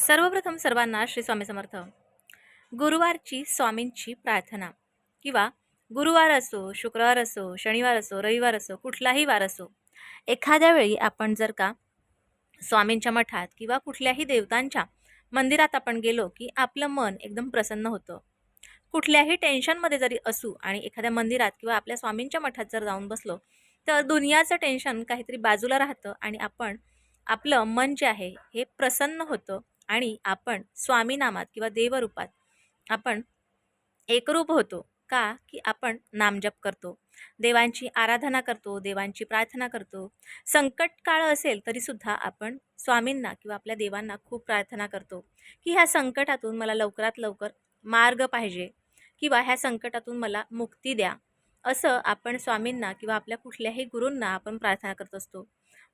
सर्वप्रथम सर्वांना श्री स्वामी समर्थ. गुरुवारची स्वामींची प्रार्थना किंवा गुरुवार असो शुक्रवार असो शनिवार असो रविवार असो कुठलाही वार असो एखाद्या वेळी आपण जर का स्वामींच्या मठात किंवा कुठल्याही देवतांच्या मंदिरात आपण गेलो की आपलं मन एकदम प्रसन्न होतं. कुठल्याही टेन्शनमध्ये जरी असू आणि एखाद्या मंदिरात किंवा आपल्या स्वामींच्या मठात जर जाऊन बसलो तर दुनियाचं टेन्शन काहीतरी बाजूला राहतं आणि आपण आपलं मन जे आहे हे प्रसन्न होतं. आणि आपण स्वामीनामात किंवा देवरूपात आपण एकरूप होतो का की आपण नामजप करतो देवांची आराधना करतो देवांची प्रार्थना करतो? संकट काळ असेल तरीसुद्धा आपण स्वामींना किंवा आपल्या देवांना खूप प्रार्थना करतो की ह्या संकटातून मला लवकरात लवकर मार्ग पाहिजे किंवा ह्या संकटातून मला मुक्ती द्या असं आपण स्वामींना किंवा आपल्या कुठल्याही गुरूंना आपण प्रार्थना करत असतो.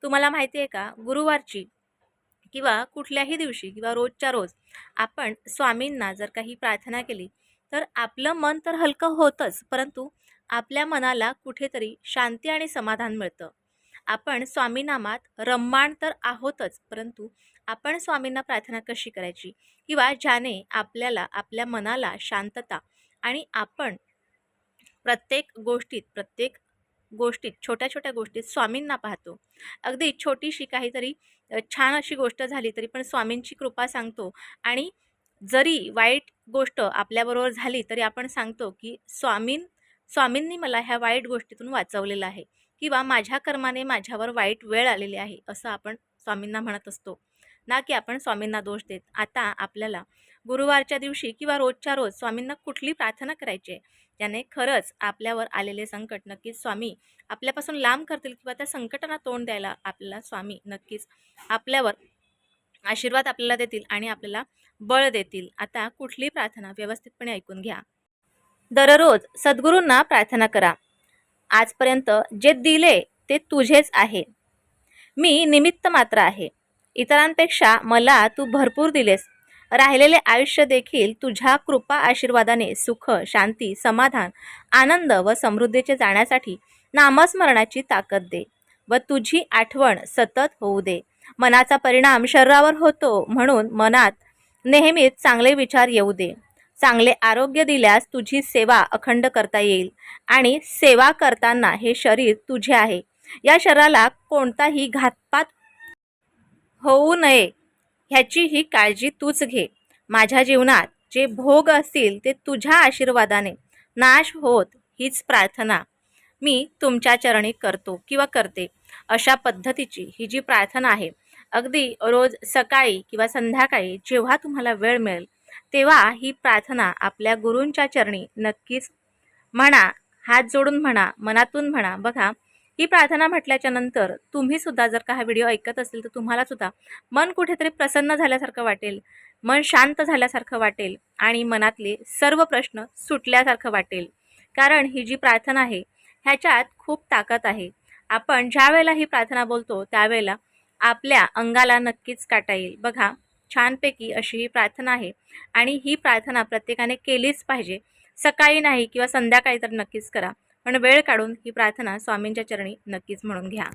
तुम्हाला माहिती आहे का? गुरुवारची किंवा कुठल्याही दिवशी किंवा रोजच्या रोज आपण स्वामींना जर काही प्रार्थना केली तर आपलं मन तर हलकं होतंच परंतु आपल्या मनाला कुठेतरी शांती आणि समाधान मिळतं. आपण स्वामीनामात रम्माण तर आहोतच परंतु आपण स्वामींना प्रार्थना कशी करायची? किंवा ज्याने आपल्याला आपल्या मनाला शांतता आणि आपण प्रत्येक गोष्टीत प्रत्येक गोष्टीत छोट्या छोट्या गोष्टीत स्वामींना पाहतो. अगदी छोटीशी काहीतरी छान अशी गोष्ट झाली तरी पण स्वामींची कृपा सांगतो. आणि जरी वाईट गोष्ट आपल्याबरोबर झाली तरी आपण सांगतो की स्वामीन स्वामींनी मला ह्या वाईट गोष्टीतून वाचवलेलं आहे किंवा माझ्या कर्माने माझ्यावर वाईट वेळ आलेली आहे असं आपण स्वामींना म्हणत असतो. ना की आपण स्वामींना दोष देत. आता आपल्याला गुरुवारच्या दिवशी किंवा रोजच्या रोज स्वामींना कुठली प्रार्थना करायची आहे? त्याने खरंच आपल्यावर आलेले संकट नक्कीच स्वामी आपल्यापासून लांब करतील किंवा त्या संकटांना तोंड द्यायला आपल्याला स्वामी नक्कीच आपल्यावर आशीर्वाद आपल्याला देतील आणि आपल्याला बळ देतील. आता कुठली प्रार्थना व्यवस्थितपणे ऐकून घ्या. दररोज सद्गुरूंना प्रार्थना करा. आजपर्यंत जे दिले ते तुझेच आहे. मी निमित्त मात्र आहे. इतरांपेक्षा मला तू भरपूर दिलेस. राहिलेले आयुष्य देखील तुझ्या कृपा आशीर्वादाने सुख शांती समाधान आनंद व समृद्धीचे जाण्यासाठी नामस्मरणाची ताकद दे व तुझी आठवण सतत होऊ दे. मनाचा परिणाम शरीरावर होतो म्हणून मनात नेहमीच चांगले विचार येऊ दे. चांगले आरोग्य दिल्यास तुझी सेवा अखंड करता येईल आणि सेवा करताना हे शरीर तुझे आहे. या शरीराला कोणताही घातपात होऊ नये. ह्याची ही काळजी तूच घे. माझ्या जीवनात जे भोग असतील ते तुझ्या आशीर्वादाने. नाश होत हीच प्रार्थना. मी तुमच्या चरणी करतो किंवा करते. अशा पद्धतीची ही जी प्रार्थना आहे अगदी रोज सकाळी किंवा संध्याकाळी जेव्हा तुम्हाला वेळ मिळेल तेव्हा ही प्रार्थना आपल्या गुरूंच्या चरणी नक्कीच म्हणा हात जोडून म्हणा मनातून म्हणा बघा ही प्रार्थना म्हटल्याच्या नंतर तुम्ही सुद्धा जर का हा व्हिडिओ ऐकत असेल तर तुम्हाला सुद्धा मन कुठेतरी प्रसन्न झाल्यासारखं वाटेल मन शांत झाल्यासारखं वाटेल आणि मनातले सर्व प्रश्न सुटल्यासारखं वाटेल. कारण ही जी प्रार्थना आहे ह्याच्यात खूप ताकद आहे. आपण ज्या वेळेला ही प्रार्थना बोलतो त्यावेळेला आपल्या अंगाला नक्कीच काटा येईल. बघा छानपैकी अशी ही प्रार्थना आहे आणि ही प्रार्थना प्रत्येकाने केलीच पाहिजे. सकाळी नाही किंवा संध्याकाळी तर नक्कीच करा. पण वेळ काढून ही प्रार्थना स्वामींच्या चरणी नक्कीच म्हणून घ्या.